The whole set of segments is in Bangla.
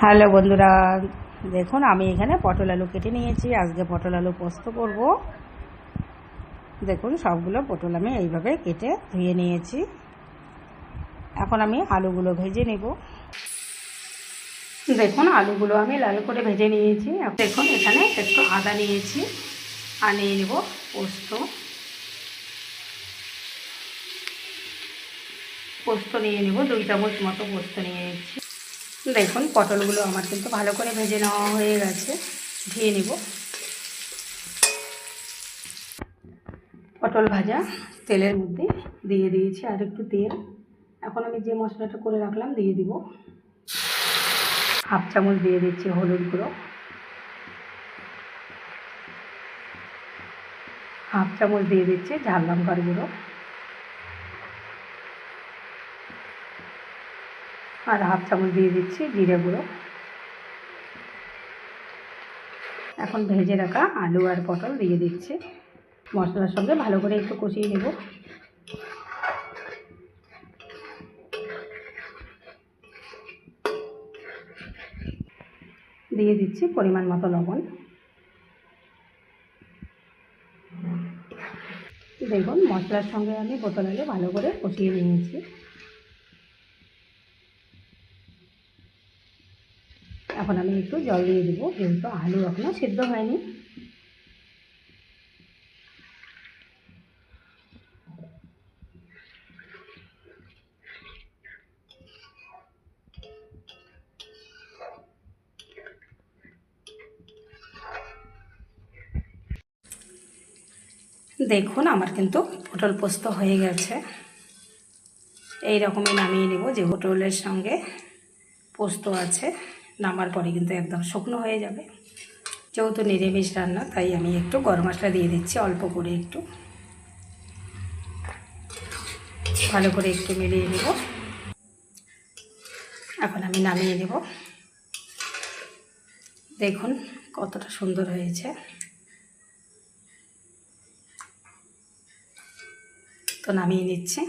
হ্যালো বন্ধুরা, দেখুন আমি এখানে পটল আলু কেটে নিয়েছি। আজকে পটল আলু পোস্ত করব। দেখুন, সবগুলো পটল আমি এইভাবে কেটে ধুয়ে নিয়েছি। এখন আমি আলুগুলো ভেজে নেব। দেখুন, আলুগুলো আমি লাল করে ভেজে নিয়েছি। দেখুন, এখানে একটু আদা নিয়েছি। আর নিয়ে নেব পোস্ত। পোস্ত নিয়ে নেব, দুই চামচ মতো পোস্ত নিয়ে নিচ্ছি। দেখুন, পটলগুলো আমার কিন্তু ভালো করে ভেজে নেওয়া হয়ে গেছে। ধুয়ে নেব। পটল ভাজা তেলের মধ্যে দিয়ে দিয়েছি আর একটু তেল। এখন আমি যে মশলাটা করে রাখলাম দিয়ে দিব। হাফ চামচ দিয়ে দিচ্ছি হলুদ গুঁড়ো। হাফ চামচ দিয়ে দিচ্ছি ঝাল লঙ্কার গুঁড়ো। আর হাফ চামচ দিয়ে দিচ্ছি জিরে গুঁড়ো। এখন ভেজে রাখা আলু আর পটল দিয়ে দিচ্ছি। মশলার সঙ্গে ভালো করে একটু কষিয়ে নেব। দিয়ে দিচ্ছি পরিমাণ মতো লবণ। দেখুন, মশলার সঙ্গে আমি পটল আলু ভালো করে কষিয়ে নিয়েছি। এখন আমি একটু জল দিয়ে দেবো যেহেতু আলু এখনও সিদ্ধ হয়নি। দেখুন, আমার কিন্তু পটল পোস্ত হয়ে গেছে। এই রকমই নামিয়ে নেব, যে পটলের সঙ্গে পোস্ত আছে। নামার পরে কিন্তু একদম শুকনো হয়ে যাবে। যেহেতু নিরামিষ রান্না, তাই আমি একটু গরম মশলা দিয়ে দিচ্ছি, অল্প করে একটু। ভালো করে একটু মিলিয়ে নেব। এখন আমি নামিয়ে নেব। দেখুন কতটা সুন্দর হয়েছে। তো নামিয়ে নিচ্ছি।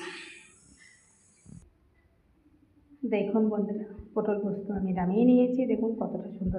দেখুন বন্ধুরা পটল পোস্ত আমি নামিয়ে নিয়েছি। দেখুন কতটা সুন্দর